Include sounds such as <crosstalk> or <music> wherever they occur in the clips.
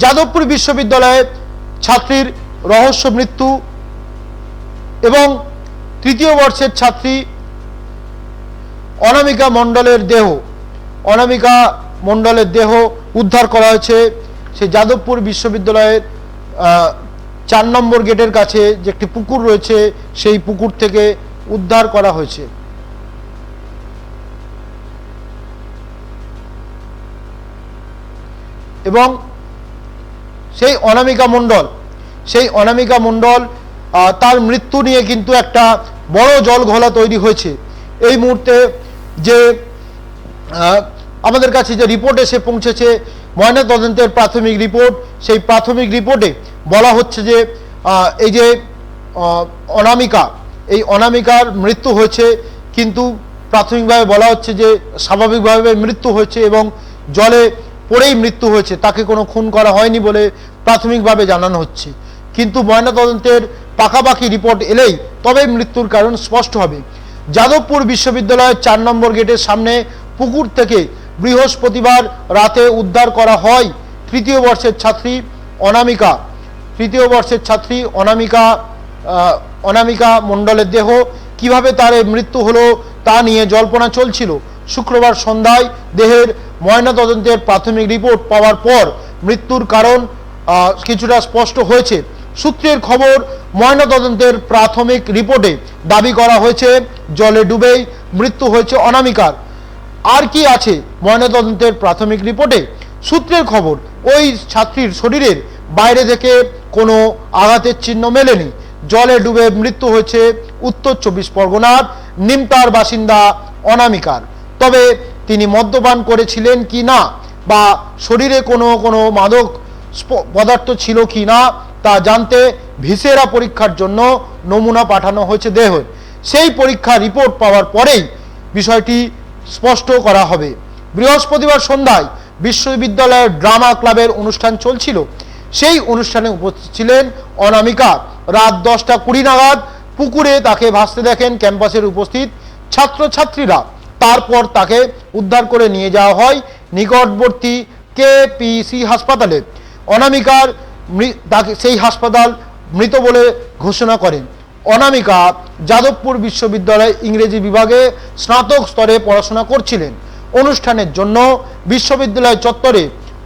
যাদবপুর বিশ্ববিদ্যালয়ে ছাত্রীর রহস্য মৃত্যু এবং তৃতীয় বর্ষের ছাত্রী অনামিকা মণ্ডলের দেহ, অনামিকা মণ্ডলের দেহ উদ্ধার করা হয়েছে। সে যাদবপুর বিশ্ববিদ্যালয়ের চার নম্বর গেটের কাছে যে একটি পুকুর রয়েছে, সেই পুকুর থেকে উদ্ধার করা হয়েছে। এবং সেই অনামিকা মণ্ডল, সেই অনামিকা মণ্ডল তার মৃত্যু নিয়ে কিন্তু একটা বড় জল ঘোলা তৈরি হয়েছে। এই মুহূর্তে যে আমাদের কাছে যে রিপোর্ট এসে পৌঁছেছে, ময়নাতদন্তের প্রাথমিক রিপোর্ট সেই প্রাথমিক রিপোর্টে বলা হচ্ছে যে এই যে অনামিকা, এই অনামিকার মৃত্যু হয়েছে, কিন্তু প্রাথমিকভাবে বলা হচ্ছে যে, স্বাভাবিকভাবে মৃত্যু হয়েছে এবং জলে পড়েই মৃত্যু হয়েছে, তাকে কোনো খুন করা হয়নি বলে প্রাথমিকভাবে জানানো হচ্ছে। কিন্তু ময়নাতদন্তের পাকাপাকি রিপোর্ট এলেই তবে মৃত্যুর কারণ স্পষ্ট হবে। যাদবপুর বিশ্ববিদ্যালয়ের চার নম্বর গেটের সামনে পুকুর থেকে বৃহস্পতিবার রাতে উদ্ধার করা হয় তৃতীয় বর্ষের ছাত্রী অনামিকা। তৃতীয় বর্ষের ছাত্রী অনামিকা অনামিকা মণ্ডলের দেহ, কীভাবে তার মৃত্যু হলো তা নিয়ে জল্পনা চলছিল। শুক্রবার সন্ধ্যায় দেহের ময়নাতদন্তের প্রাথমিক রিপোর্ট পাওয়ার পর মৃত্যুর কারণ কিছুটা স্পষ্ট হয়েছে। সূত্রের খবর, ময়নাতদন্তের প্রাথমিক রিপোর্টে দাবি করা হয়েছে, জলে ডুবেই মৃত্যু হয়েছে অনামিকার। আর কি আছে ময়নাতদন্তের প্রাথমিক রিপোর্টে? সূত্রের খবর, ওই ছাত্রীর শরীরের বাইরে থেকে কোনো আঘাতের চিহ্ন মেলেনি। জলে ডুবে মৃত্যু হয়েছে উত্তর চব্বিশ পরগনার নিমতার বাসিন্দা অনামিকার। তবে তিনি মদ্যপান করেছিলেন কি না বা শরীরে কোনো কোনো মাদক পদার্থ ছিল কি না তা জানতে ভিসেরা পরীক্ষার জন্য নমুনা পাঠানো হয়েছে দেহ সেই পরীক্ষা রিপোর্ট পাওয়ার পরেই বিষয়টি স্পষ্ট করা হবে। বৃহস্পতিবার সন্ধ্যায় বিশ্ববিদ্যালয়ের ড্রামা ক্লাবের অনুষ্ঠান চলছিল। সেই অনুষ্ঠানে উপস্থিত ছিলেন অনামিকা। রাত দশটা কুড়ি নাগাদ পুকুরে তাকে ভাসতে দেখেন ক্যাম্পাসের উপস্থিত ছাত্রছাত্রীরা। তারপর তাকে উদ্ধার করে নিয়ে যাওয়া হয় নিকটবর্তী কেপিসি হাসপাতালে। অনামিকার তাকে সেই হাসপাতাল মৃত বলে ঘোষণা করেন। অনামিকা যাদবপুর বিশ্ববিদ্যালয় ইংরেজি বিভাগে স্নাতক স্তরে পড়াশোনা করছিলেন। অনুষ্ঠানের জন্য বিশ্ববিদ্যালয় চত্বরে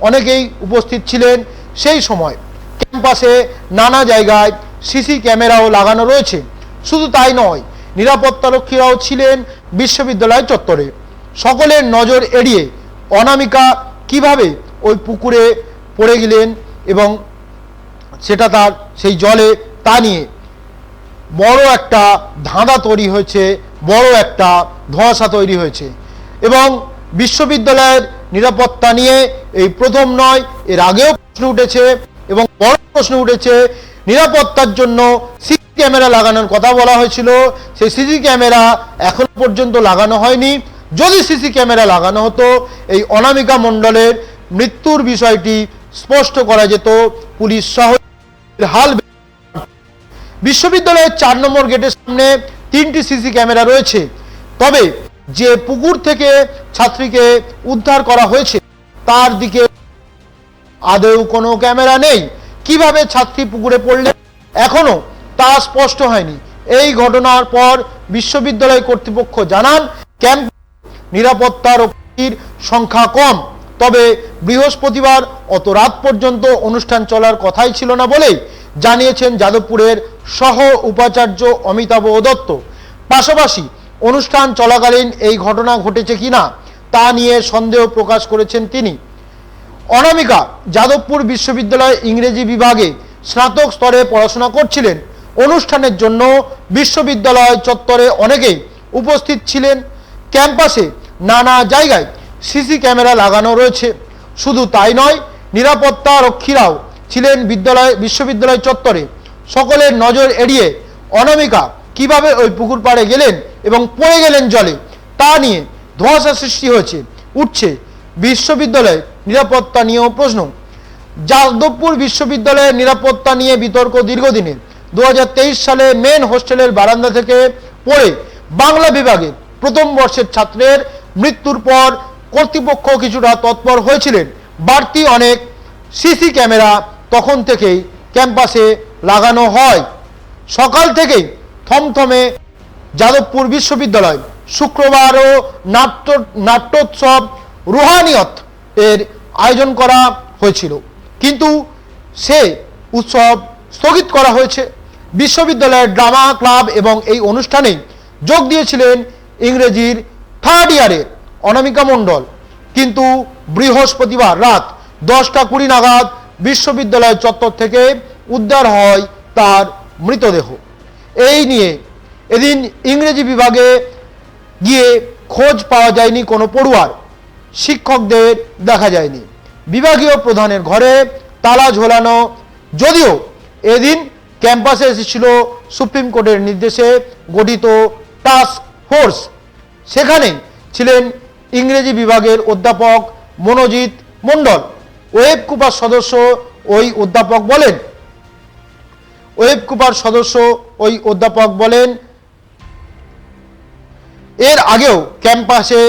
অনেকেই উপস্থিত ছিলেন। সেই সময় ক্যাম্পাসে নানা জায়গায় সিসি ক্যামেরাও লাগানো রয়েছে। শুধু তাই নয় নিরাপত্তারক্ষীরাও ছিলেন বিশ্ববিদ্যালয় চত্বরে। সকলের নজর এড়িয়ে অনামিকা কীভাবে ওই পুকুরে পড়ে গেলেন এবং সেটা তার, সেই জলে তা নিয়ে বড় একটা ধাঁধা তৈরি হয়েছে, বড় একটা ধোঁয়াশা তৈরি হয়েছে এবং বিশ্ববিদ্যালয়ের নিরাপত্তা নিয়ে এই প্রথম নয়, এর আগেও প্রশ্ন উঠেছে এবং বড় প্রশ্ন উঠেছে, নিরাপত্তার জন্য ক্যামেরা লাগানোর কথা বলা হয়েছিল। সেই সিসি ক্যামেরা এখন পর্যন্ত লাগানো হয়নি। যদি সিসি ক্যামেরা লাগানো হতো, এই অনামিকা মণ্ডলের মৃত্যুর বিষয়টি স্পষ্ট করা যেত। পুলিশ সহ হাল বিশ্ববিদ্যালয়ের চার নম্বর গেটের সামনে তিনটি সিসি ক্যামেরা রয়েছে। তবে যে পুকুর থেকে ছাত্রীকে উদ্ধার করা হয়েছে, তার দিকে আদৌ কোনো ক্যামেরা নেই। কীভাবে ছাত্রী পুকুরে পড়লে? এখনও তা স্পষ্ট হয়নি। এই ঘটনার পর বিশ্ববিদ্যালয় কর্তৃপক্ষ জানান, ক্যাম্প নিরাপত্তা রক্ষীর সংখ্যা কম। তবে বৃহস্পতিবার অত রাত পর্যন্ত অনুষ্ঠান চলার কথাই ছিল না বলেই জানিয়েছেন যাদবপুরের সহ উপাচার্য অমিতাভ দত্ত। পাশাপাশি অনুষ্ঠান চলাকালীন এই ঘটনা ঘটেছে কিনা তা নিয়ে সন্দেহ প্রকাশ করেছেন তিনি। অনামিকা যাদবপুর বিশ্ববিদ্যালয় ইংরেজি বিভাগে স্নাতক স্তরে পড়াশোনা করছিলেন। অনুষ্ঠানের জন্য বিশ্ববিদ্যালয় চত্বরে অনেকেই উপস্থিত ছিলেন। ক্যাম্পাসে নানা জায়গায় সিসি ক্যামেরা লাগানো রয়েছে। শুধু তাই নয়, নিরাপত্তা রক্ষীরাও ছিলেন বিদ্যালয়, বিশ্ববিদ্যালয় চত্বরে। সকলের নজর এড়িয়ে অনামিকা কীভাবে ওই পুকুর পাড়ে গেলেন এবং পড়ে গেলেন জলে, তা নিয়ে ধোঁয়াশা সৃষ্টি হয়েছে, উঠছে বিশ্ববিদ্যালয়ের নিরাপত্তা নিয়েও প্রশ্ন। যাদবপুর বিশ্ববিদ্যালয়ের নিরাপত্তা নিয়ে বিতর্ক দীর্ঘদিনের। দু হাজার তেইশ সালে মেন হোস্টেলের বারান্দা থেকে পড়ে বাংলা বিভাগে প্রথম বর্ষের ছাত্রের মৃত্যুর পর কর্তৃপক্ষ কিছুটা তৎপর হয়েছিলেন। বাড়তি অনেক সিসি ক্যামেরা তখন থেকেই ক্যাম্পাসে লাগানো হয়। সকাল থেকেই থমথমে যাদবপুর বিশ্ববিদ্যালয় শুক্রবারও নাট্য নাট্যোৎসব রুহানিয়ত এর আয়োজন করা হয়েছিল। কিন্তু সে উৎসব স্থগিত করা হয়েছে। বিশ্ববিদ্যালয়ের ড্রামা ক্লাব এবং এই অনুষ্ঠানে যোগ দিয়েছিলেন ইংরেজির থার্ড ইয়ারের অনামিকা মণ্ডল। কিন্তু বৃহস্পতিবার রাত দশটা কুড়ি নাগাদ বিশ্ববিদ্যালয় চত্বর থেকে উদ্ধার হয় তার মৃতদেহ। এই নিয়ে এদিন ইংরেজি বিভাগে গিয়ে খোঁজ পাওয়া যায়নি কোনো পড়ুয়ার। শিক্ষকদের দেখা যায়নি। বিভাগীয় প্রধানের ঘরে তালা ঝোলানো, যদিও এদিন ক্যাম্পাসে এসেছিল সুপ্রিম কোর্টের নির্দেশে গঠিত টাস্ক ফোর্স। সেখানে ছিলেন ইংরেজি বিভাগের অধ্যাপক মনোজিৎ মণ্ডল। ওয়েব কুপার সদস্য ওই অধ্যাপক বলেন। ওয়েব কুপার সদস্য ওই অধ্যাপক বলেন, এর আগেও ক্যাম্পাসে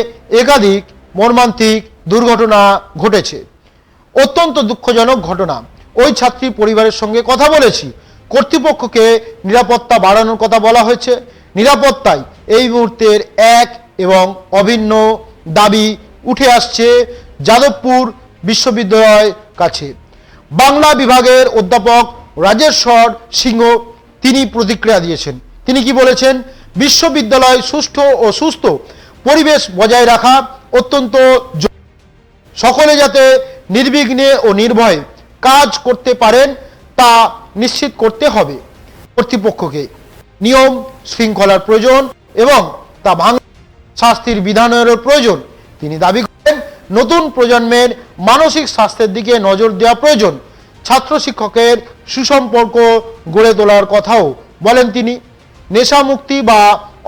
একাধিক মর্মান্তিক দুর্ঘটনা ঘটেছে। অত্যন্ত দুঃখজনক ঘটনা। ওই ছাত্রী পরিবারের সঙ্গে কথা বলেছি। কর্তৃপক্ষকে নিরাপত্তা বাড়ানোর কথা বলা হয়েছে। নিরাপত্তায় এই মুহূর্তের এক এবং অভিন্ন দাবি উঠে আসছে যাদবপুর বিশ্ববিদ্যালয়ের কাছে। বাংলা বিভাগের অধ্যাপক রাজেশ্বর সিংহ তিনি প্রতিক্রিয়া দিয়েছেন। তিনি কি বলেছেন? বিশ্ববিদ্যালয় সুষ্ঠু ও সুস্থ পরিবেশ বজায় রাখা অত্যন্ত সকলে যাতে নির্বিঘ্নে ও নির্ভয়ে কাজ করতে পারেন তা নিশ্চিত করতে হবে কর্তৃপক্ষকে। নিয়ম শৃঙ্খলার প্রয়োজন এবং তা ভাঙ শাস্তির বিধানেরও প্রয়োজন। তিনি দাবি করেন, নতুন প্রজন্মের মানসিক স্বাস্থ্যের দিকে নজর দেওয়া প্রয়োজন। ছাত্র শিক্ষকের সুসম্পর্ক গড়ে তোলার কথাও বলেন তিনি। নেশা মুক্তি বা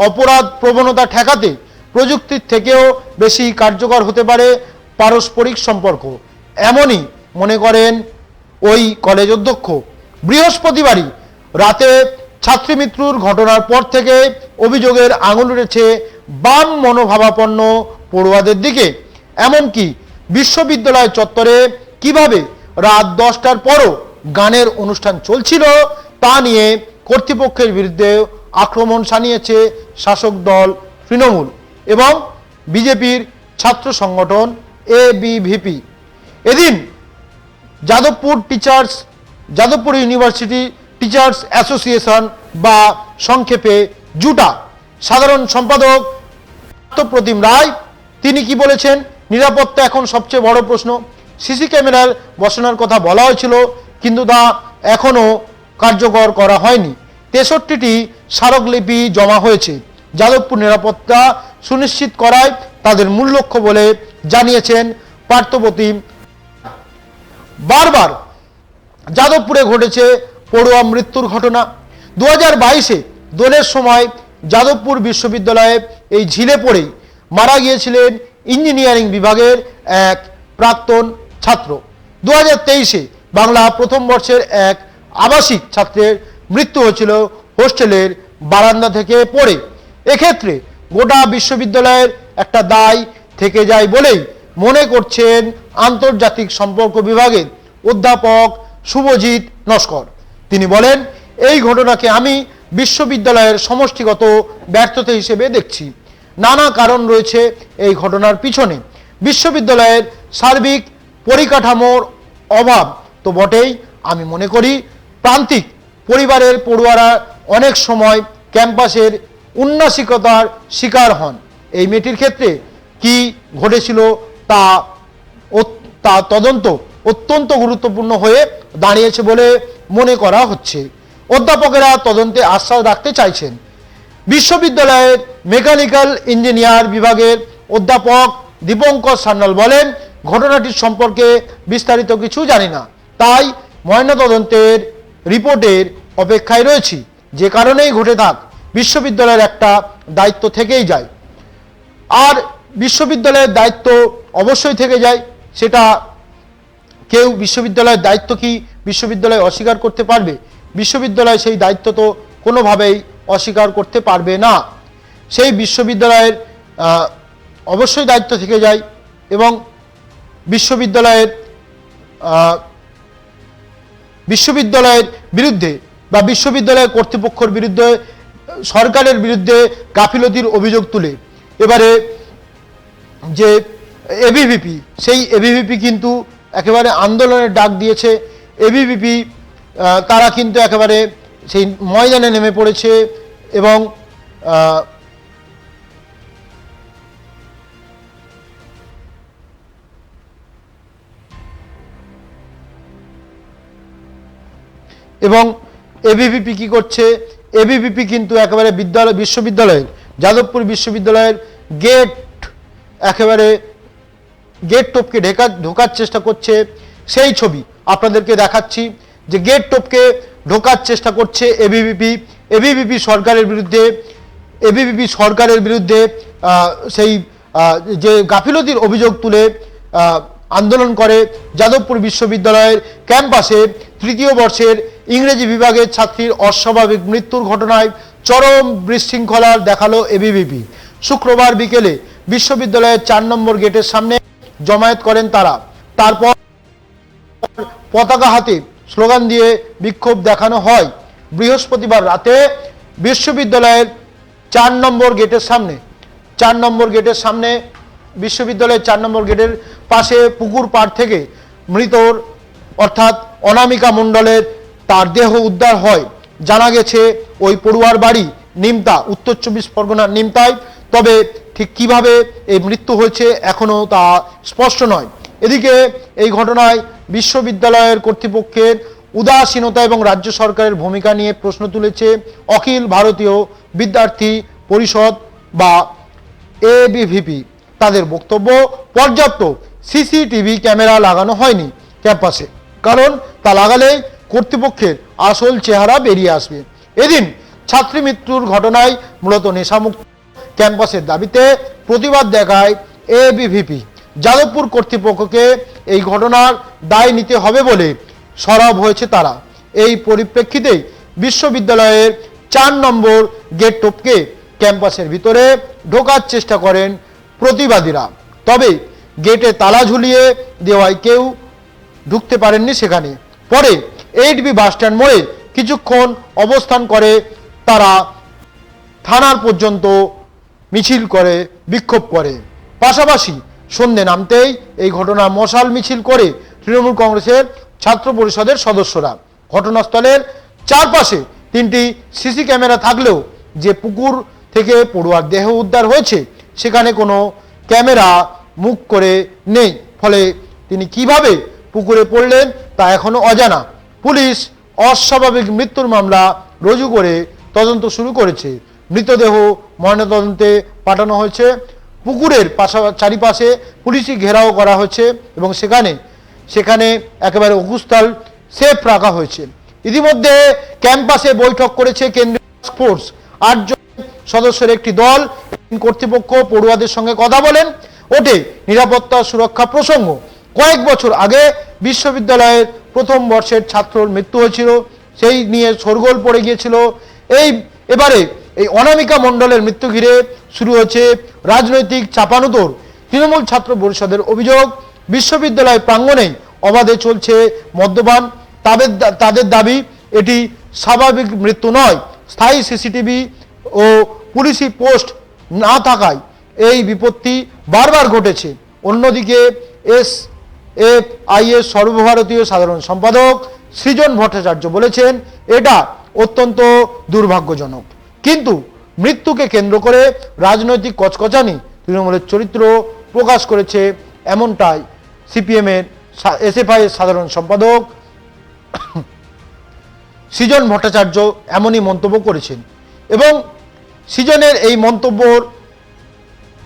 অপরাধ প্রবণতা ঠেকাতে প্রযুক্তির থেকেও বেশি কার্যকর হতে পারে পারস্পরিক সম্পর্ক। এমনই মনে করেন ওই কলেজ অধ্যক্ষ। বৃহস্পতিবারই রাতে ছাত্রী মৃত্যুর ঘটনার পর থেকে অভিযোগের আঙুল উঠেছে বাম মনোভাবাপন্ন পড়ুয়াদের দিকে। এমনকি বিশ্ববিদ্যালয় চত্বরে কীভাবে রাত দশটার পরও গানের অনুষ্ঠান চলছিল তা নিয়ে কর্তৃপক্ষের বিরুদ্ধে আক্রমণ সানিয়েছে শাসক দল তৃণমূল এবং বিজেপির ছাত্র সংগঠন এবিভিপি এদিন Jadavpur teachers Jadavpur university teachers association বা সংক্ষেপে জুটা। সাধারণ সম্পাদক প্রতিম রায়, তিনি কি বলেছেন? নিরাপত্তা এখন সবচেয়ে বড় প্রশ্ন। সিসি ক্যামেরার বসানোর কথা বলা হয়েছিল, কিন্তু তা এখনও কার্যকর করা হয়নি। তেষট্টিটি স্মারকলিপি জমা হয়েছে। যাদবপুর নিরাপত্তা সুনিশ্চিত করায় তাদের মূল লক্ষ্য বলে জানিয়েছেন পার্থপ্রতিম বারবার যাদবপুরে ঘটেছে পড়ুয়া মৃত্যুর ঘটনা। দু হাজার বাইশে দোলের সময় যাদবপুর বিশ্ববিদ্যালয়ে এই ঝিলে পড়েই মারা গিয়েছিলেন ইঞ্জিনিয়ারিং বিভাগের এক প্রাক্তন ছাত্র। দু হাজার তেইশে বাংলা প্রথম বর্ষের এক আবাসিক ছাত্রের মৃত্যু হয়েছিল হোস্টেলের বারান্দা থেকে পড়ে। এক্ষেত্রে গোটা বিশ্ববিদ্যালয়ের একটা দায় থেকে যায় বলেই মনে করছেন আন্তর্জাতিক সম্পর্ক বিভাগের অধ্যাপক শুভজিৎ নস্কর। তিনি বলেন, এই ঘটনাকে আমি বিশ্ববিদ্যালয়ের সমষ্টিগত ব্যর্থতা হিসেবে দেখছি। নানা কারণ রয়েছে এই ঘটনার পিছনে। বিশ্ববিদ্যালয়ের সার্বিক পরিকাঠামোর অভাব তো বটেই। আমি মনে করি, প্রান্তিক পরিবারের পড়ুয়ারা অনেক সময় ক্যাম্পাসের উন্নাসিকতার শিকার হন। এই মেয়েটির ক্ষেত্রে কি ঘটেছিল তা তা তদন্ত অত্যন্ত গুরুত্বপূর্ণ হয়ে দাঁড়িয়েছে বলে মনে করা হচ্ছে। অধ্যাপকেরা তদন্তে আশ্বাস রাখতে চাইছেন। বিশ্ববিদ্যালয়ের মেকানিক্যাল ইঞ্জিনিয়ার বিভাগের অধ্যাপক দীপঙ্কর সান্যাল বলেন, ঘটনাটির সম্পর্কে বিস্তারিত কিছু জানি না। তাই ময়নাতদন্তের রিপোর্টের অপেক্ষায় রয়েছি। যে কারণেই ঘটে থাক, বিশ্ববিদ্যালয়ের একটা দায়িত্ব থেকেই যায়। আর বিশ্ববিদ্যালয়ের দায়িত্ব অবশ্যই থেকে যায়, সেটা কেউ বিশ্ববিদ্যালয়ের দায়িত্ব কি বিশ্ববিদ্যালয় অস্বীকার করতে পারবে? বিশ্ববিদ্যালয় সেই দায়িত্ব তো কোনোভাবেই অস্বীকার করতে পারবে না। সেই বিশ্ববিদ্যালয়ের অবশ্যই দায়িত্ব থেকে যায় এবং বিশ্ববিদ্যালয়ের বিশ্ববিদ্যালয়ের বিরুদ্ধে বা বিশ্ববিদ্যালয়ের কর্তৃপক্ষের বিরুদ্ধে, সরকারের বিরুদ্ধে গাফিলতির অভিযোগ তুলে। এবারে যে এবিভিপি সেই এবিভিপি কিন্তু একেবারে আন্দোলনের ডাক দিয়েছে। এবিভিপি তারা কিন্তু একেবারে সেই ময়দানে নেমে পড়েছে এবং এবং এবিভিপি কি করছে? এবিভিপি কিন্তু একেবারে বিদ্যালয়, বিশ্ববিদ্যালয়ের, যাদবপুর বিশ্ববিদ্যালয়ের গেট একেবারে গেট টোপকে ঢেকা, ঢোকার চেষ্টা করছে সেই ছবি। আপনাদেরকে দেখাচ্ছি যে গেট টোপকে ঢোকার চেষ্টা করছে এবিভিপি এবিভিপি সরকারের বিরুদ্ধে এবিভিপি সরকারের বিরুদ্ধে সেই যে গাফিলতির অভিযোগ তুলে আন্দোলন করে যাদবপুর বিশ্ববিদ্যালয়ের ক্যাম্পাসে তৃতীয় বর্ষের ইংরেজি বিভাগের ছাত্রীর অস্বাভাবিক মৃত্যুর ঘটনায় চরম বিশৃঙ্খলার দেখাল এবিভিপি শুক্রবার বিকেলে বিশ্ববিদ্যালয়ের চার নম্বর গেটের সামনে জমায়েত করেন তারা। তারপর পতাকা হাতে স্লোগান দিয়ে বিক্ষোভ দেখানো হয়। বৃহস্পতিবার রাতে বিশ্ববিদ্যালয়ের চার নম্বর গেটের সামনে, চার নম্বর গেটের সামনে, বিশ্ববিদ্যালয়ের চার নম্বর গেটের পাশে পুকুর পাড় থেকে মৃতর, অর্থাৎ অনামিকা মণ্ডলের তার দেহ উদ্ধার হয়। জানা গেছে, ওই পড়ুয়ার বাড়ি নিমতা, উত্তর চব্বিশ পরগনার নিমতায় তবে ঠিক কীভাবে এই মৃত্যু হয়েছে এখনও তা স্পষ্ট নয়। এদিকে এই ঘটনায় বিশ্ববিদ্যালয়ের কর্তৃপক্ষের উদাসীনতা এবং রাজ্য সরকারের ভূমিকা নিয়ে প্রশ্ন তুলেছে অখিল ভারতীয় বিদ্যার্থী পরিষদ বা এবিভিপি তাদের বক্তব্য, পর্যাপ্ত সিসিটিভি ক্যামেরা লাগানো হয়নি ক্যাম্পাসে, কারণ তা লাগালেই কর্তৃপক্ষের আসল চেহারা বেরিয়ে আসবে। এদিন ছাত্রী মৃত্যুর ঘটনায় মূলত নেশামুক্ত ক্যাম্পাসের দাবিতে প্রতিবাদ দেখায় এবিভিপি। যাদবপুর কর্তৃপক্ষকে এই ঘটনার দায় নিতে হবে বলে সরব হয়েছে তারা। এই পরিপ্রেক্ষিতেই বিশ্ববিদ্যালয়ের চার নম্বর গেট টপকে ক্যাম্পাসের ভিতরে ঢোকার চেষ্টা করেন প্রতিবাদীরা। তবে গেটে তালা ঝুলিয়ে দেওয়ায় কেউ ঢুকতে পারেননি সেখানে। পরে এইট বি বাসস্ট্যান্ড মোড়ে কিছুক্ষণ অবস্থান করে তারা থানার পর্যন্ত মিছিল করে, বিক্ষোভ করে। পাশাপাশি সন্ধে নামতেই এই ঘটনা মশাল মিছিল করে তৃণমূল কংগ্রেসের ছাত্র পরিষদের সদস্যরা। ঘটনাস্থলের চারপাশে তিনটি সিসি ক্যামেরা থাকলেও যে পুকুর থেকে পড়ুয়ার দেহ উদ্ধার হয়েছে, সেখানে কোনো ক্যামেরা মুখ করে নেই। ফলে তিনি কীভাবে পুকুরে পড়লেন তা এখনও অজানা। পুলিশ অস্বাভাবিক মৃত্যুর মামলা রুজু করে তদন্ত শুরু করেছে। মৃতদেহ ময়নাতদন্তে পাঠানো হয়েছে। পুকুরের পাশা, চারিপাশে পুলিশি ঘেরাও করা হয়েছে এবং সেখানে সেখানে একেবারে অকুস্থল সেফ রাখা হয়েছে। ইতিমধ্যে ক্যাম্পাসে বৈঠক করেছে কেন্দ্রীয় ফোর্স আটজন সদস্যের একটি দল কর্তৃপক্ষ পড়ুয়াদের সঙ্গে কথা বলেন। ওঠে নিরাপত্তা সুরক্ষা প্রসঙ্গ। কয়েক বছর আগে বিশ্ববিদ্যালয়ের প্রথম বর্ষের ছাত্রর মৃত্যু হয়েছিল। সেই নিয়ে শোরগোল পড়ে গিয়েছিল। এই, এবারে এই অনামিকা মণ্ডলের মৃত্যু ঘিরে শুরু হয়েছে রাজনৈতিক চাপানুতোর। তৃণমূল ছাত্র পরিষদের অভিযোগ, বিশ্ববিদ্যালয় প্রাঙ্গণেই অবাধে চলছে মদ্যপান। তাদের তাদের দাবি, এটি স্বাভাবিক মৃত্যু নয়। স্থায়ী সিসিটিভি ও পুলিশি পোস্ট না থাকায় এই বিপত্তি বারবার ঘটেছে। অন্যদিকে এস এফ আইএস সর্বভারতীয় সাধারণ সম্পাদক সৃজন ভট্টাচার্য বলেছেন, এটা অত্যন্ত দুর্ভাগ্যজনক। কিন্তু মৃত্যুকে কেন্দ্র করে রাজনৈতিক কচকচানি তৃণমূলের চরিত্র প্রকাশ করেছে এমনটাই সিপিএমের এসএফআই এর সাধারণ সম্পাদক <coughs> সৃজন ভট্টাচার্য এমনই মন্তব্য করেছেন। এবং সৃজনের এই মন্তব্যর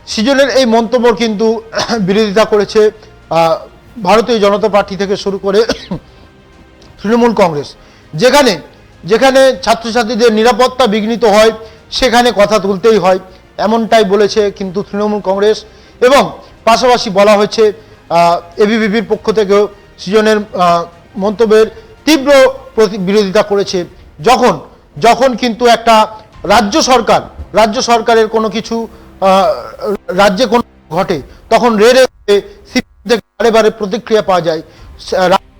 সৃজনের এই মন্তব্য কিন্তু <coughs> বিরোধিতা করেছে ভারতীয় জনতা পার্টি থেকে শুরু করে <coughs> তৃণমূল কংগ্রেস। যেখানে যেখানে ছাত্রছাত্রীদের নিরাপত্তা বিঘ্নিত হয়, সেখানে কথা তুলতেই হয়। এমনটাই বলেছে কিন্তু তৃণমূল কংগ্রেস এবং পাশাপাশি বলা হয়েছে এবিভিপির পক্ষ থেকেও সৃজনের মন্তব্যের তীব্র বিরোধিতা করেছে। যখন যখন কিন্তু একটা রাজ্য সরকার, রাজ্য সরকারের কোনো কিছু রাজ্যে কোনো ঘটে, তখন রেড়ে বারে বারে প্রতিক্রিয়া পাওয়া যায়।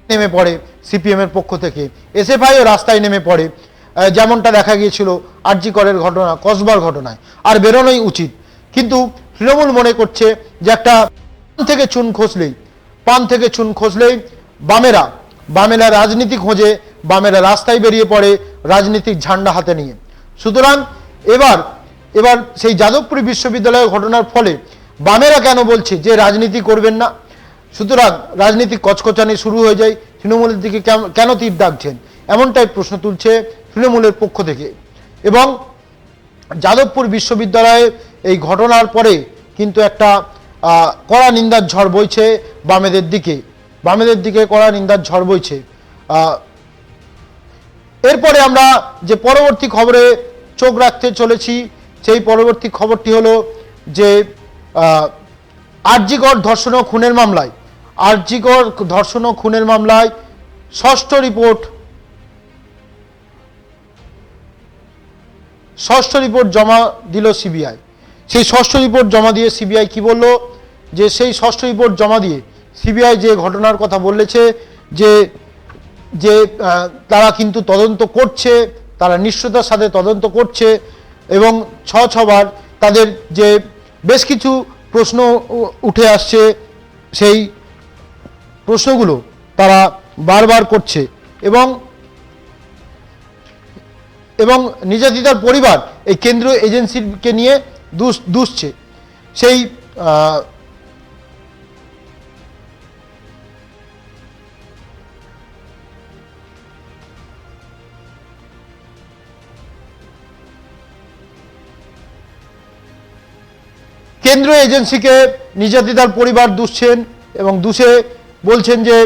নেমে পড়ে। সিপিএমের পক্ষ থেকে। এসএফআইও রাস্তায় নেমে পড়ে। যেমনটা দেখা গিয়েছিল আরজি করের ঘটনা, কসবার ঘটনায়। আর বেরোনোই উচিত। কিন্তু তৃণমূল মনে করছে যে একটা পান থেকে চুন খসলেই, পান থেকে চুন খসলেই বামেরা বামেরা রাজনীতি খোঁজে, বামেরা রাস্তায় বেরিয়ে পড়ে রাজনীতিক ঝান্ডা হাতে নিয়ে। সুতরাং এবার এবার সেই যাদবপুরী বিশ্ববিদ্যালয়ের ঘটনার ফলে বামেরা কেন বলছে যে রাজনীতি করবেন না? সুতরাং রাজনীতি কচকচানি শুরু হয়ে যায়, তৃণমূলের দিকে কেন তীর ডাকছেন? এমনটাই প্রশ্ন তুলছে তৃণমূলের পক্ষ থেকে। এবং যাদবপুর বিশ্ববিদ্যালয়ে এই ঘটনার পরে কিন্তু একটা কড়া নিন্দার ঝড় বইছে বামেদের দিকে। বামেদের দিকে কড়া নিন্দার ঝড় বইছে। এরপরে আমরা যে পরবর্তী খবরে চোখ রাখতে চলেছি, সেই পরবর্তী খবরটি হলো যে আরজিকর ধর্ষণ খুনের মামলায়। আরজিকর ধর্ষণ ও খুনের মামলায় ষষ্ঠ রিপোর্ট ষষ্ঠ রিপোর্ট জমা দিল সিবিআই। সেই ষষ্ঠ রিপোর্ট জমা দিয়ে সিবিআই কি বলল? যে সেই ষষ্ঠ রিপোর্ট জমা দিয়ে সিবিআই যে ঘটনার কথা বলেছে, যে যে তারা কিন্তু তদন্ত করছে, তারা নিশ্চয়তার সাথে তদন্ত করছে এবং ছ ছবার তাদের যে বেশ কিছু প্রশ্ন উঠে আসছে সেই প্রশ্নগুলো তারা বারবার করছে এবং এবং নির্যাতিতার পরিবার এই কেন্দ্রীয় এজেন্সিকে নিয়ে দুষ, দুষছে। সেই কেন্দ্রীয় এজেন্সিকে নির্যাতিতার পরিবার দুষছেন এবং দুষে বলছেন যে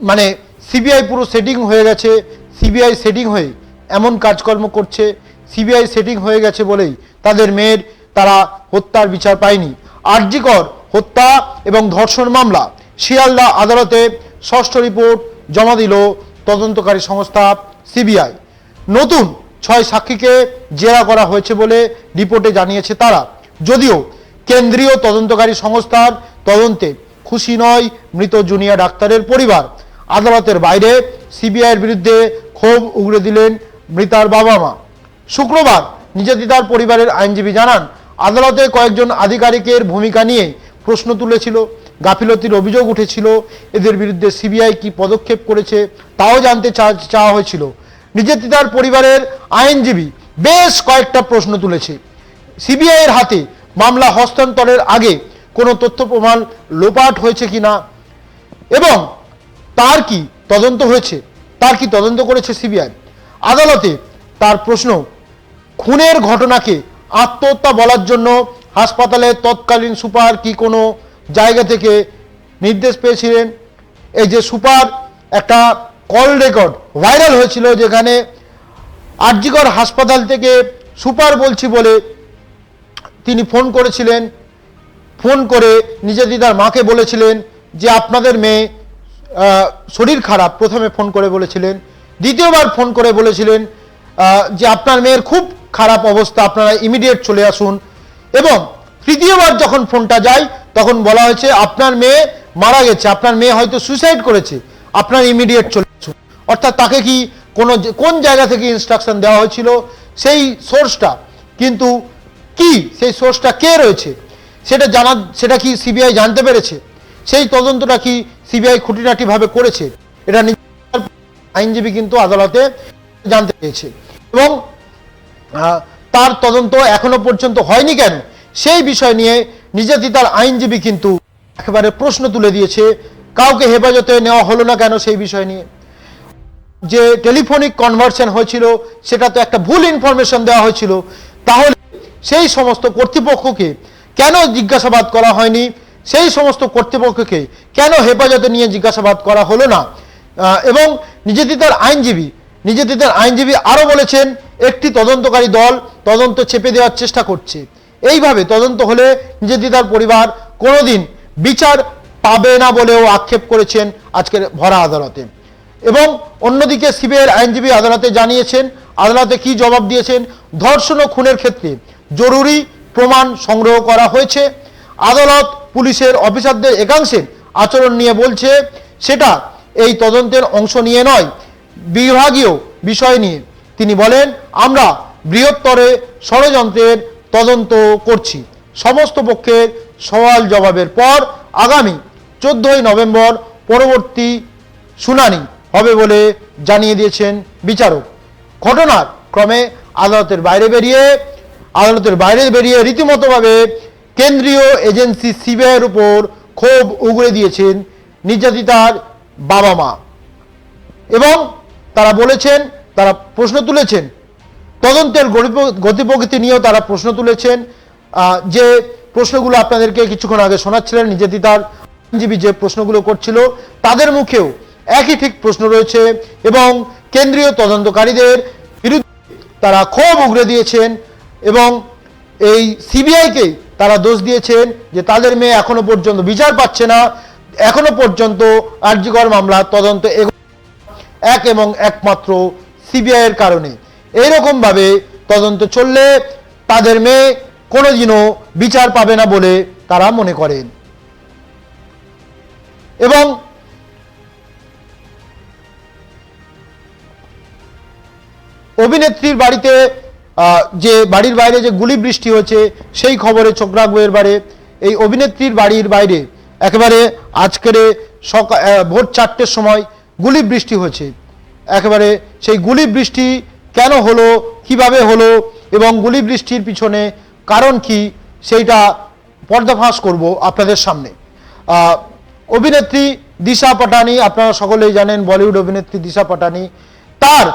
মানে সিবিআই পুরো সেটিং হয়ে গেছে, সিবিআই সেটিং হয়ে এমন কাজকর্ম করছে, সিবিআই সেটিং হয়ে গেছে বলেই তাদের মেয়ের তারা হত্যার বিচার পায়নি। আরজিকর হত্যা এবং ধর্ষণ মামলা, শিয়ালদা আদালতে ষষ্ঠ রিপোর্ট জমা দিল তদন্তকারী সংস্থা সিবিআই। নতুন ছয় সাক্ষীকে জেরা করা হয়েছে বলে রিপোর্টে জানিয়েছে তারা। যদিও কেন্দ্রীয় তদন্তকারী সংস্থার তদন্তে খুশি নয় মৃত জুনিয়র ডাক্তারের পরিবার। আদালতের বাইরে সিবিআইয়ের বিরুদ্ধে ক্ষোভ উগড়ে দিলেন মৃতার বাবা মা শুক্রবার নির্যাতিতার পরিবারের আইনজীবী জানান, আদালতে কয়েকজন আধিকারিকের ভূমিকা নিয়ে প্রশ্ন তুলেছিল, গাফিলতির অভিযোগ উঠেছিল, এদের বিরুদ্ধে সিবিআই কি পদক্ষেপ করেছে তাও জানতে চাওয়া হয়েছিল। নির্যাতিতার পরিবারের আইনজীবী বেশ কয়েকটা প্রশ্ন তুলেছে। সিবিআই এর হাতে মামলা হস্তান্তরের আগে কোনো তথ্য প্রমাণ লোপাট হয়েছে কি না? এবং তার কি তদন্ত হয়েছে? তার কি তদন্ত করেছে সিবিআই? আদালতে তার প্রশ্ন, খুনের ঘটনাকে আত্মহত্যা বলার জন্য হাসপাতালে তৎকালীন সুপার কি কোনো জায়গা থেকে নির্দেশ পেয়েছিলেন? এই যে সুপার, একটা কল রেকর্ড ভাইরাল হয়েছিল যেখানে আরজিকর হাসপাতাল থেকে সুপার বলছি বলে তিনি ফোন করেছিলেন। ফোন করে নির্যাতিতার মাকে বলেছিলেন যে আপনাদের মেয়ে শরীর খারাপ, প্রথমে ফোন করে বলেছিলেন। দ্বিতীয়বার ফোন করে বলেছিলেন যে আপনার মেয়ের খুব খারাপ অবস্থা, আপনারা ইমিডিয়েট চলে আসুন। এবং তৃতীয়বার যখন ফোনটা যায়, তখন বলা হয়েছে, আপনার মেয়ে মারা গেছে, আপনার মেয়ে হয়তো সুইসাইড করেছে, আপনার ইমিডিয়েট চলে আসুন। অর্থাৎ তাকে কি কোনো কোন জায়গা থেকে ইনস্ট্রাকশন দেওয়া হয়েছিল, সেই সোর্সটা কিন্তু কি, সেই সোর্সটা কে রয়েছে? সেটা জানা, সেটা কি সিবিআই জানতে পেরেছে? সেই তদন্তটা কি সিবিআই খুঁটিনাটিভাবে করেছে? এটা আইনজীবী কিন্তু আদালতে জানতে পেরেছে। এবং তার তদন্ত এখনও পর্যন্ত হয়নি কেন? সেই বিষয় নিয়ে নির্যাতিতার আইনজীবী কিন্তু একেবারে প্রশ্ন তুলে দিয়েছে। কাউকে হেফাজতে নেওয়া হলো না কেন সেই বিষয় নিয়ে? যে টেলিফোনিক কনভার্সন হয়েছিল সেটা তো একটা ভুল ইনফরমেশন দেওয়া হয়েছিল। তাহলে সেই সমস্ত কর্তৃপক্ষকে কেন জিজ্ঞাসাবাদ করা হয়নি? সেই সমস্ত কর্তৃপক্ষকে কেন হেফাজতে নিয়ে জিজ্ঞাসাবাদ করা হলো না? এবং নির্যাতিতার আইনজীবী নির্যাতিতার আইনজীবী আরও বলেছেন, একটি তদন্তকারী দল তদন্ত চেপে দেওয়ার চেষ্টা করছে। এইভাবে তদন্ত হলে নির্যাতিতার পরিবার কোনোদিন বিচার পাবে না বলেও আক্ষেপ করেছেন আজকের ভরা আদালতে। এবং অন্যদিকে সিবিআইয়ের আইনজীবী আদালতে জানিয়েছেন, আদালতে কি জবাব দিয়েছেন, ধর্ষণ ও খুনের ক্ষেত্রে জরুরি প্রমাণ সংগ্রহ করা হয়েছে। আদালত পুলিশের অফিসারদের একাংশের আচরণ নিয়ে বলছে, সেটা এই তদন্তের অংশ নিয়ে নয়, বিভাগীয় বিষয় নিয়ে। তিনি বলেন, আমরা বৃহত্তরে ষড়যন্ত্রের তদন্ত করছি। সমস্ত পক্ষের সওয়াল জবাবের পর আগামী চোদ্দই নভেম্বর পরবর্তী শুনানি হবে বলে জানিয়ে দিয়েছেন বিচারক। ঘটনার ক্রমে আদালতের বাইরে বেরিয়ে আদালতের বাইরে বেরিয়ে রীতিমতোভাবে কেন্দ্রীয় এজেন্সি সিবিআইয়ের উপর ক্ষোভ উগড়ে দিয়েছেন নির্যাতিতার বাবা মা। এবং তারা বলেছেন, তারা প্রশ্ন তুলেছেন। তদন্তের গতিপ্রকৃতি নিয়েও তারা প্রশ্ন তুলেছেন। যে প্রশ্নগুলো আপনাদেরকে কিছুক্ষণ আগে শোনাচ্ছিলেন, নির্যাতিতার আইনজীবী যে প্রশ্নগুলো করছিল, তাদের মুখেও একই ঠিক প্রশ্ন রয়েছে এবং কেন্দ্রীয় তদন্তকারীদের বিরুদ্ধে তারা ক্ষোভ উগড়ে দিয়েছেন। এবং এই সিবিআইকে তারা দোষ দিয়েছেন যে তাদের মেয়ে এখনও পর্যন্ত বিচার পাচ্ছে না। এখনও পর্যন্ত আর্যিকর মামলা তদন্ত এক এবং একমাত্র সিবিআই এর কারণে। এইরকম ভাবে তদন্ত চললে তাদের মেয়ে কোনোদিনও বিচার পাবে না বলে তারা মনে করেন। এবং অভিনেত্রীর বাড়িতে যে বাড়ির বাইরে যে গুলি বৃষ্টি হয়েছে সেই খবরে চোখ রাখব এরবারে এই অভিনেত্রীর বাড়ির বাইরে একেবারে আজকের সকাল ভোর চারটের সময় গুলি বৃষ্টি হয়েছে একেবারে সেই গুলি বৃষ্টি কেন হলো, কীভাবে হলো এবং গুলি বৃষ্টির পিছনে কারণ কি, সেইটা পর্দাফাঁস করব আপনাদের সামনে। অভিনেত্রী দিশা পাটানি, আপনারা সকলেই জানেন বলিউড অভিনেত্রী দিশা পাটানি, তার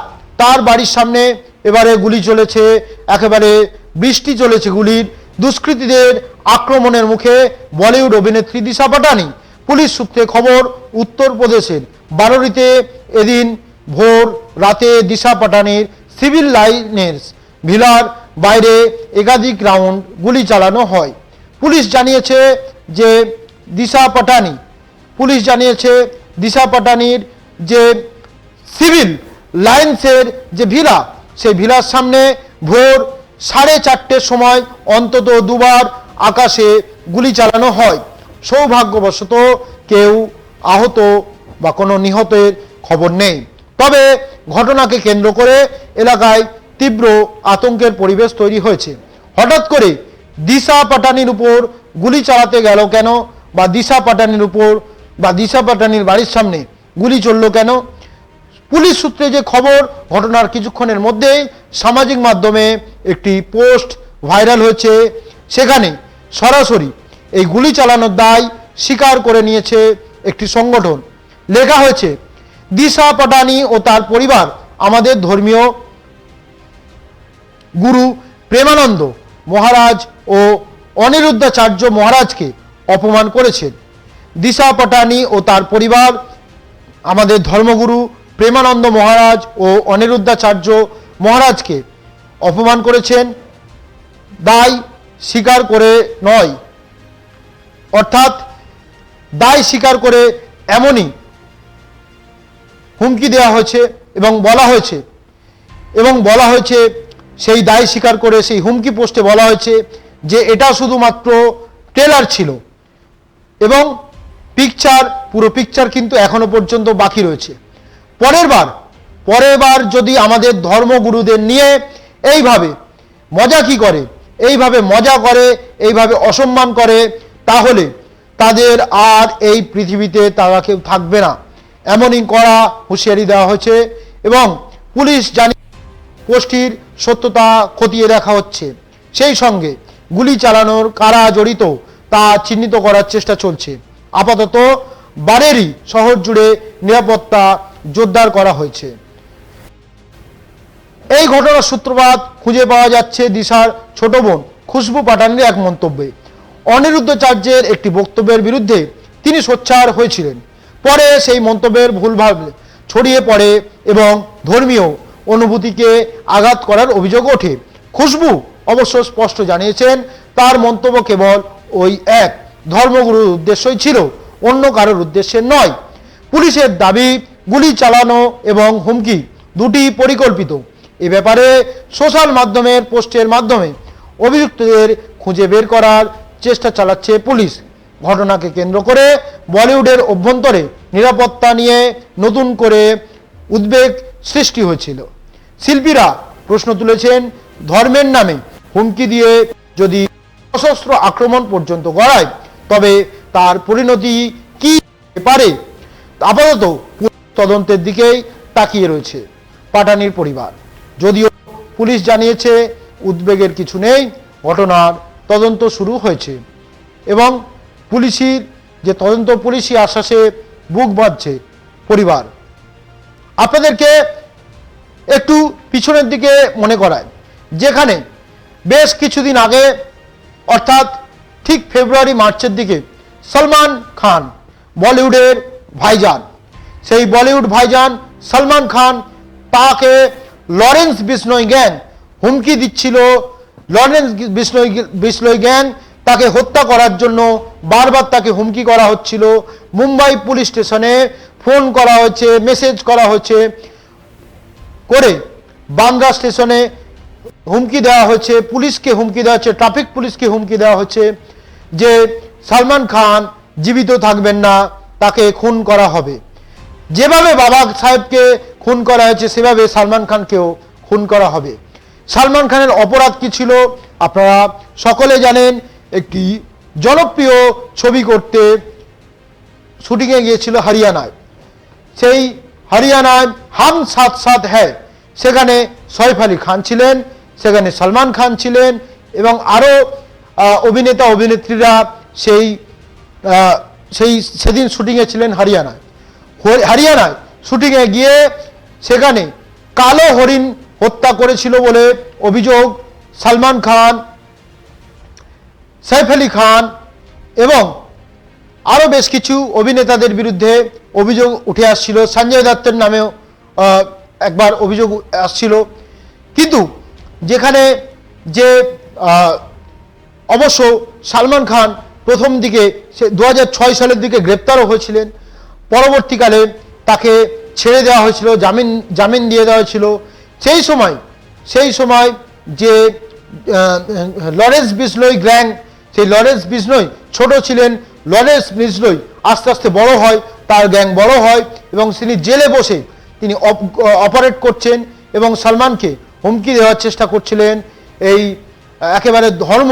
তার বাড়ির সামনে এবারে গুলি চলেছে, একেবারে বৃষ্টি চলেছে গুলির। দুষ্কৃতীদের আক্রমণের মুখে বলিউড অভিনেত্রী দিশা পাটানি। পুলিশ সূত্রে খবর, উত্তরপ্রদেশের বারোরিতে এদিন ভোর রাতে দিশা পাটানির সিভিল লাইনের ভিলার বাইরে একাধিক রাউন্ড গুলি চালানো হয়। পুলিশ জানিয়েছে যে দিশা পাটানি, পুলিশ জানিয়েছে দিশা পাটানির যে সিভিল লাইন্সের যে ভিলা সেই ভিলার সামনে ভোর সাড়ে চারটের সময় অন্তত দুবার আকাশে গুলি চালানো হয়। সৌভাগ্যবশত কেউ আহত বা কোনো নিহতের খবর নেই। তবে ঘটনাকে কেন্দ্র করে এলাকায় তীব্র আতঙ্কের পরিবেশ তৈরি হয়েছে। হঠাৎ করে দিশা পাটানির উপর গুলি চালাতে গেল কেন? বা দিশা পাটানির উপর বা দিশা পাটানির বাড়ির সামনে গুলি চলল কেন? পুলিশ সূত্রে যে খবর, ঘটনার কিছুক্ষণের মধ্যেই সামাজিক মাধ্যমে একটি পোস্ট ভাইরাল হয়েছে। সেখানে সরাসরি এই গুলি চালানোর দায় স্বীকার করে নিয়েছে একটি সংগঠন। লেখা হয়েছে, দিশা পাটানি ও তার পরিবার, আমাদের ধর্মীয় গুরু প্রেমানন্দ মহারাজ ও অনিরুদ্ধাচার্য মহারাজকে অপমান করেছেন। দিশা পাটানি ও তার পরিবার, আমাদের ধর্মগুরু প্রেমানন্দ মহারাজ ও অনিরুদ্ধাচার্য মহারাজকে অপমান করেছেন, দায় স্বীকার করে নয়। অর্থাৎ দায় স্বীকার করে এমনই হুমকি দেওয়া হয়েছে এবং বলা হয়েছে, এবং বলা হয়েছে সেই দায় স্বীকার করে সেই হুমকি পোস্টে বলা হয়েছে যে এটা শুধুমাত্র ট্রেলার ছিল এবং পিকচার পুরো পিকচার কিন্তু এখনও পর্যন্ত বাকি রয়েছে। পরের বার পরের বার যদি আমাদের ধর্মগুরুদের নিয়ে এইভাবে মজা কি করে, এইভাবে মজা করে, এইভাবে অসম্মান করে, তাহলে তাদের আর এই পৃথিবীতে তারা কেউ থাকবে না। এমনই করা হুঁশিয়ারি দেওয়া হয়েছে এবং পুলিশ জানি পোস্টটির সত্যতা খতিয়ে দেখা হচ্ছে। সেই সঙ্গে গুলি চালানোর কারা জড়িত তা চিহ্নিত করার চেষ্টা চলছে। আপাতত বারেরই শহর জুড়ে নিরাপত্তা জোরদার করা হয়েছে। এই ঘটনার সূত্রপাত খুঁজে পাওয়া যাচ্ছে দিশার ছোট বোন খুশবু পাটানির এক মন্তব্যে। অনিরুদ্ধাচার্যের একটি বক্তব্যের বিরুদ্ধে তিনি সোচ্চার হয়েছিলেন। পরে সেই মন্তব্যের ভুলভাল ছড়িয়ে পড়ে এবং ধর্মীয় অনুভূতিকে আঘাত করার অভিযোগ ওঠে। খুশবু অবশ্য স্পষ্ট জানিয়েছেন, তার মন্তব্য কেবল ওই এক। ধর্মগুরুর উদ্দেশ্যই ছিল, অন্য কারোর উদ্দেশ্যে নয়। পুলিশের দাবি গুলি চালানো এবং হুমকি দুটি পরিকল্পিত। এ ব্যাপারে সোশ্যাল মাধ্যমের পোস্টের মাধ্যমে অভিযুক্তদের খুঁজে বের করার চেষ্টা চালাচ্ছে পুলিশ। ঘটনাকে কেন্দ্র করে বলিউডের অভ্যন্তরে নিরাপত্তা নিয়ে নতুন করে উদ্বেগ সৃষ্টি হয়েছিল। শিল্পীরা প্রশ্ন তুলেছেন, ধর্মের নামে হুমকি দিয়ে যদি সশস্ত্র আক্রমণ পর্যন্ত গড়ায়, তবে তার পরিণতি কি পারে? আপাতত তদন্তের দিকেই তাকিয়ে রয়েছে পাটানির পরিবার। যদিও পুলিশ জানিয়েছে উদ্বেগের কিছু নেই, ঘটনার তদন্ত শুরু হয়েছে এবং পুলিশের যে তদন্ত পুলিশি আশ্বাসে বুক বাঁধছে পরিবার। আপনাদেরকে একটু পিছনের দিকে মনে করায় যেখানে বেশ কিছুদিন আগে, অর্থাৎ ঠিক ফেব্রুয়ারি, মার্চের দিকে, সলমান খান বলিউডের ভাইজান সেই বলিউড ভাইজান সলমান খান তাকে লরেন্স বিষ্ণই জ্ঞান হুমকি দিচ্ছিল। লরেন্স বিষ্ণই বিষ্ণই জ্ঞান তাকে হত্যা করার জন্য বারবার তাকে হুমকি করা হচ্ছিল। মুম্বাই পুলিশ স্টেশনে ফোন করা হয়েছে, মেসেজ করা হয়েছে করে বান্দ্রা স্টেশনে হুমকি দেওয়া হয়েছে, পুলিশকে হুমকি দেওয়া হচ্ছে ট্রাফিক পুলিশকে হুমকি দেওয়া হচ্ছে যে সালমান খান জীবিত থাকবেন না, তাকে খুন করা হবে। যেভাবে বাবা সাহেবকে খুন করা হয়েছে, সেভাবে সালমান খানকেও খুন করা হবে। সালমান খানের অপরাধ কি ছিল? আপনারা সকলে জানেন, একটি জনপ্রিয় ছবি করতে শুটিংয়ে গিয়েছিল হরিয়ানায়। সেই হরিয়ানায় হাম সাত সাথ হ্যায়। সেখানে সৈফ আলী খান ছিলেন, সেখানে সলমান খান ছিলেন এবং আরও অভিনেতা, অভিনেত্রীরা সেই সেই সেদিন শুটিংয়ে ছিলেন হরিয়ানায়। হরি- হরিয়ানায় শুটিংয়ে গিয়ে সেখানে কালো হরিণ হত্যা করেছিল বলে অভিযোগ। সালমান খান, সাইফ আলী খান এবং আরও বেশ কিছু অভিনেতাদের বিরুদ্ধে অভিযোগ উঠে আসছিল। সঞ্জয় দত্তের নামেও একবার অভিযোগ আসছিল। কিন্তু যেখানে যে অবশ্য সালমান খান প্রথম দিকে সে দু হাজার ছয় সালের দিকে গ্রেপ্তারও হয়েছিলেন। পরবর্তীকালে তাকে ছেড়ে দেওয়া হয়েছিল, জামিন জামিন দিয়ে দেওয়া হয়েছিল। সেই সময় সেই সময় যে লরেন্স বিসলই গ্র্যাং, সেই লরেন্স বিসলই ছোট ছিলেন। লরেন্স বিসলই আস্তে আস্তে বড় হয়, তার গ্যাং বড় হয় এবং তিনি জেলে বসে তিনি অপারেট করছেন এবং সালমানকে হুমকি দেওয়ার চেষ্টা করছিলেন। এই, একেবারে ধর্ম,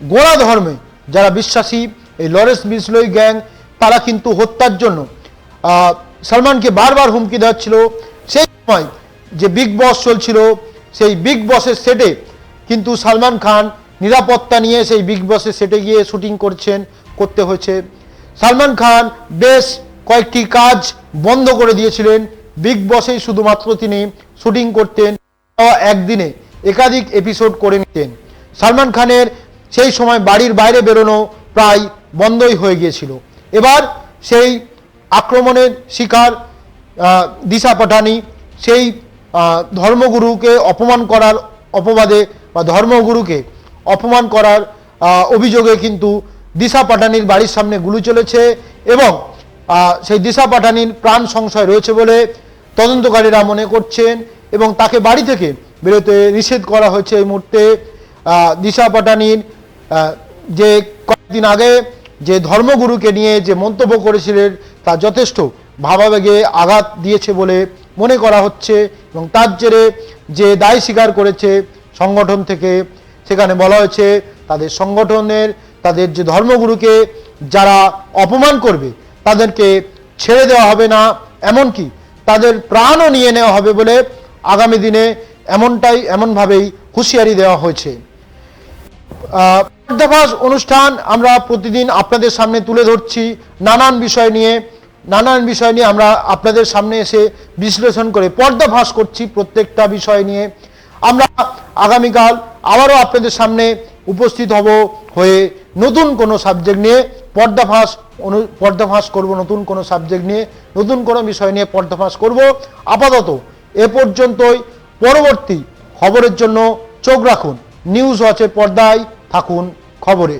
গোড়া ধর্মে যারা বিশ্বাসী, এই লরেন্স বিসলই গ্যাং, তারা কিন্তু হত্যার জন্য সালমানকে বারবার হুমকি দেওয়াচ্ছিল সেই সময় যে বিগ বস চলছিল, সেই বিগ বসের সেটে কিন্তু সালমান খান নিরাপত্তা নিয়ে সেই বিগ বসের সেটে গিয়ে শুটিং করছেন, করতে হয়েছে। সালমান খান বেশ কয়েকটি কাজ বন্ধ করে দিয়েছিলেন। বিগ বসেই শুধুমাত্র তিনি শুটিং করতেন একদিনে একাধিক এপিসোড করে নিতেন। সালমান খানের সেই সময় বাড়ির বাইরে বেরোনো প্রায় বন্ধই হয়ে গিয়েছিল। এবার সেই আক্রমণের শিকার দিশা পাঠানি, সেই ধর্মগুরুকে অপমান করার অপবাদে বা ধর্মগুরুকে অপমান করার অভিযোগে কিন্তু দিশা পাঠানির বাড়ির সামনে গুলি চলেছে এবং সেই দিশা পাঠানির প্রাণ সংশয় রয়েছে বলে তদন্তকারীরা মনে করছেন এবং তাকে বাড়ি থেকে বেরোতে নিষেধ করা হয়েছে এই মুহূর্তে। দিশা পাটানির যে কয়েকদিন আগে যে ধর্মগুরুকে নিয়ে যে মন্তব্য করেছিলেন তা যথেষ্ট ভাবাবেগে আঘাত দিয়েছে বলে মনে করা হচ্ছে এবং তার জেরে যে দায় স্বীকার করেছে সংগঠন থেকে, সেখানে বলা হয়েছে তাদের সংগঠনের, তাদের যে ধর্মগুরুকে যারা অপমান করবে, তাদেরকে ছেড়ে দেওয়া হবে না, এমনকি তাদের প্রাণও নিয়ে নেওয়া হবে বলে আগামী দিনে এমনটাই, এমনভাবেই হুঁশিয়ারি দেওয়া হয়েছে। আহ, অনুষ্ঠান আমরা প্রতিদিন আপনাদের সামনে তুলে ধরছি। নানান বিষয় নিয়ে নানান বিষয় নিয়ে আমরা আপনাদের সামনে এসে বিশ্লেষণ করে পর্দাফাশ করছি প্রত্যেকটা বিষয় নিয়ে। আমরা আগামীকাল আবারও আপনাদের সামনে উপস্থিত হব হয়ে নতুন কোনো সাবজেক্ট নিয়ে পর্দাফাশ অনু পর্দাফাশ করব নতুন কোনো সাবজেক্ট নিয়ে নতুন কোনো বিষয় নিয়ে পর্দাফাশ করব। আপাতত এ পর্যন্তই। পরবর্তী খবরের জন্য চোখ রাখুন। নিউজ ওয়াচের পর্দায় থাকুন। খবরে